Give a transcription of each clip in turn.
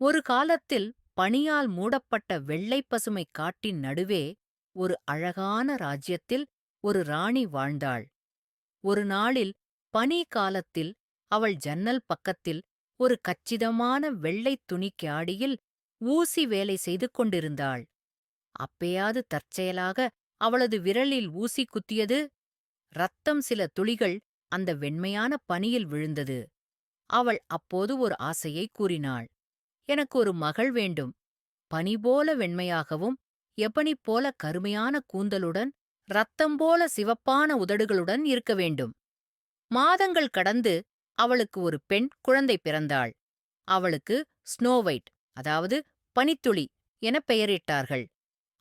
ஒரு காலத்தில் பனியால் மூடப்பட்ட வெள்ளைப் பசுமை காட்டின் நடுவே ஒரு அழகான ராஜ்யத்தில் ஒரு ராணி வாழ்ந்தாள். ஒரு நாளில் பனி காலத்தில் அவள் ஜன்னல் பக்கத்தில் ஒரு கச்சிதமான வெள்ளைத் துணிக்கு ஆடியில் ஊசி வேலை செய்து கொண்டிருந்தாள். அப்பேயாது தற்செயலாக அவளது விரலில் ஊசி குத்தியது. ரத்தம் சில துளிகள் அந்த வெண்மையான பனியில் விழுந்தது. அவள் அப்போது ஒரு ஆசையை கூறினாள். எனக்கு ஒரு மகள் வேண்டும். பனி போல வெண்மையாகவும் எப்பனி போல கருமையான கூந்தலுடன் ரத்தம் போல சிவப்பான உதடுகளுடன் இருக்க வேண்டும். மாதங்கள் கடந்து அவளுக்கு ஒரு பெண் குழந்தை பிறந்தாள். அவளுக்கு ஸ்னோவைட் அதாவது பனித்துளி என பெயரிட்டார்கள்.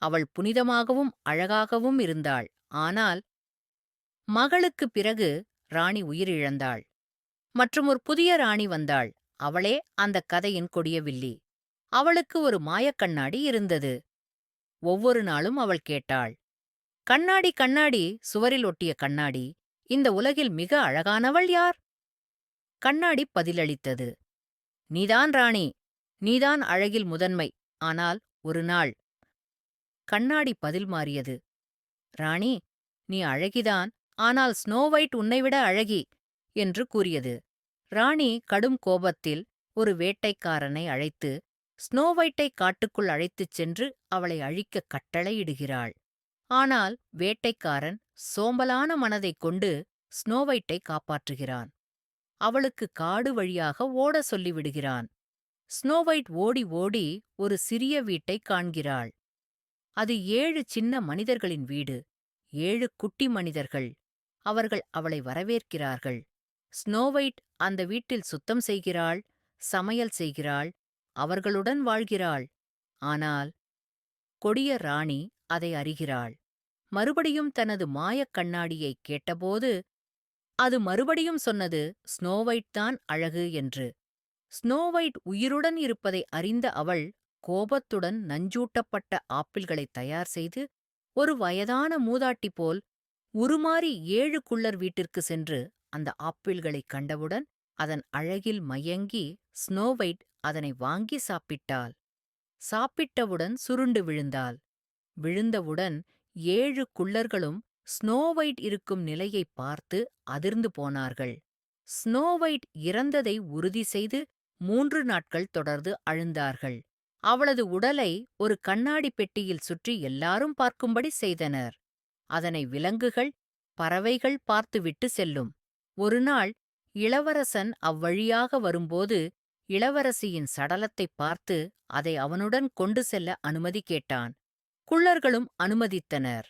அவள் புனிதமாகவும் அழகாகவும் இருந்தாள். ஆனால் மகளுக்குப் பிறகு ராணி உயிரிழந்தாள். மற்றும் ஒரு புதிய ராணி வந்தாள். அவளே அந்தக் கதையின் கொடிய வில்லி அவளுக்கு ஒரு மாயக்கண்ணாடி இருந்தது. ஒவ்வொரு நாளும் அவள் கேட்டாள் கண்ணாடி கண்ணாடி சுவரில் ஒட்டிய கண்ணாடி இந்த உலகில் மிக அழகானவள் யார்? கண்ணாடி பதிலளித்தது நீதான் ராணி நீதான் அழகில் முதன்மை. ஆனால் ஒரு நாள். கண்ணாடி பதில் மாறியது ராணி நீ அழகிதான் ஆனால் ஸ்னோ ஒயிட் உன்னைவிட அழகி என்று கூறியது. ராணி கடும் கோபத்தில் ஒரு வேட்டைக்காரனை அழைத்து ஸ்னோவைட்டை காட்டுக்குள் அழைத்துச் சென்று அவளை அழிக்க கட்டளையிடுகிறாள். ஆனால் வேட்டைக்காரன் சோம்பலான மனதைக் கொண்டு ஸ்னோவைட்டை காப்பாற்றுகிறான். அவளுக்கு காடு வழியாக ஓட சொல்லிவிடுகிறான். ஸ்னோவைட் ஓடி ஓடி ஒரு சிறிய வீட்டைக் காண்கிறாள். அது ஏழு சின்ன மனிதர்களின் வீடு. ஏழு குட்டி மனிதர்கள். அவர்கள் அவளை வரவேற்கிறார்கள். ஸ்னோவைட் அந்த வீட்டில் சுத்தம் செய்கிறாள் சமையல் செய்கிறாள் அவர்களுடன் வாழ்கிறாள். ஆனால் கொடிய ராணி அதை அறிகிறாள். மறுபடியும் தனது மாயக் கண்ணாடியைக் கேட்டபோது அது மறுபடியும் சொன்னது ஸ்னோவைட் தான் அழகு என்று. ஸ்னோவைட் உயிருடன் இருப்பதை அறிந்த அவள் கோபத்துடன் நஞ்சூட்டப்பட்ட ஆப்பிள்களை தயார் செய்து ஒரு வயதான மூதாட்டி போல் உருமாறி ஏழு குள்ளர் வீட்டிற்கு சென்று அந்த ஆப்பிள்களைக் கண்டவுடன் அதன் அழகில் மயங்கி ஸ்னோவைட் அதனை வாங்கி சாப்பிட்டாள். சாப்பிட்டவுடன் சுருண்டு விழுந்தாள். விழுந்தவுடன் ஏழு குள்ளர்களும் ஸ்னோவைட் இருக்கும் நிலையைப் பார்த்து அதிர்ந்து போனார்கள். ஸ்னோவைட் இறந்ததை உறுதி செய்து மூன்று நாட்கள் தொடர்ந்து அழுந்தார்கள். அவளது உடலை ஒரு கண்ணாடி பெட்டியில் சுற்றி எல்லாரும் பார்க்கும்படி செய்தனர். அதனை விலங்குகள் பறவைகள் பார்த்துவிட்டு செல்லும். ஒருநாள் இளவரசன் அவ்வழியாக வரும்போது இளவரசியின் சடலத்தைப் பார்த்து அதை அவனுடன் கொண்டு செல்ல அனுமதி கேட்டான். குள்ளர்களும் அனுமதித்தனர்.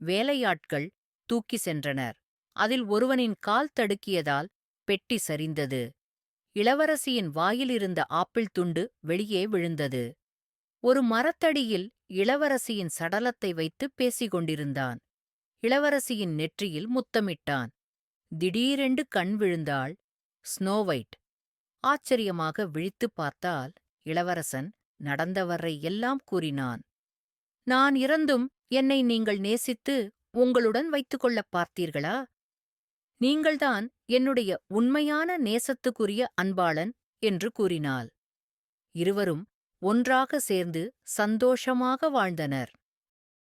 வேலையாட்கள் தூக்கி சென்றனர். அதில் ஒருவனின் கால் தடுக்கியதால் பெட்டி சரிந்தது. இளவரசியின் வாயிலிருந்த ஆப்பிள் துண்டு வெளியே விழுந்தது. ஒரு மரத்தடியில் இளவரசியின் சடலத்தை வைத்து பேசிக் கொண்டிருந்தான் இளவரசியின் நெற்றியில் முத்தமிட்டான். திடீரென்று கண் விழுந்தாள் ஸ்னோவைட். ஆச்சரியமாக விழித்துப் பார்த்தால் இளவரசன் நடந்தவரை எல்லாம் கூறினான். நான் இறந்தும் என்னை நீங்கள் நேசித்து உங்களுடன் வைத்துக் கொள்ளப் பார்த்தீர்களா? நீங்கள்தான் என்னுடைய உண்மையான நேசத்துக்குரிய அன்பாளன் என்று கூறினாள். இருவரும் ஒன்றாக சேர்ந்து சந்தோஷமாக வாழ்ந்தனர்.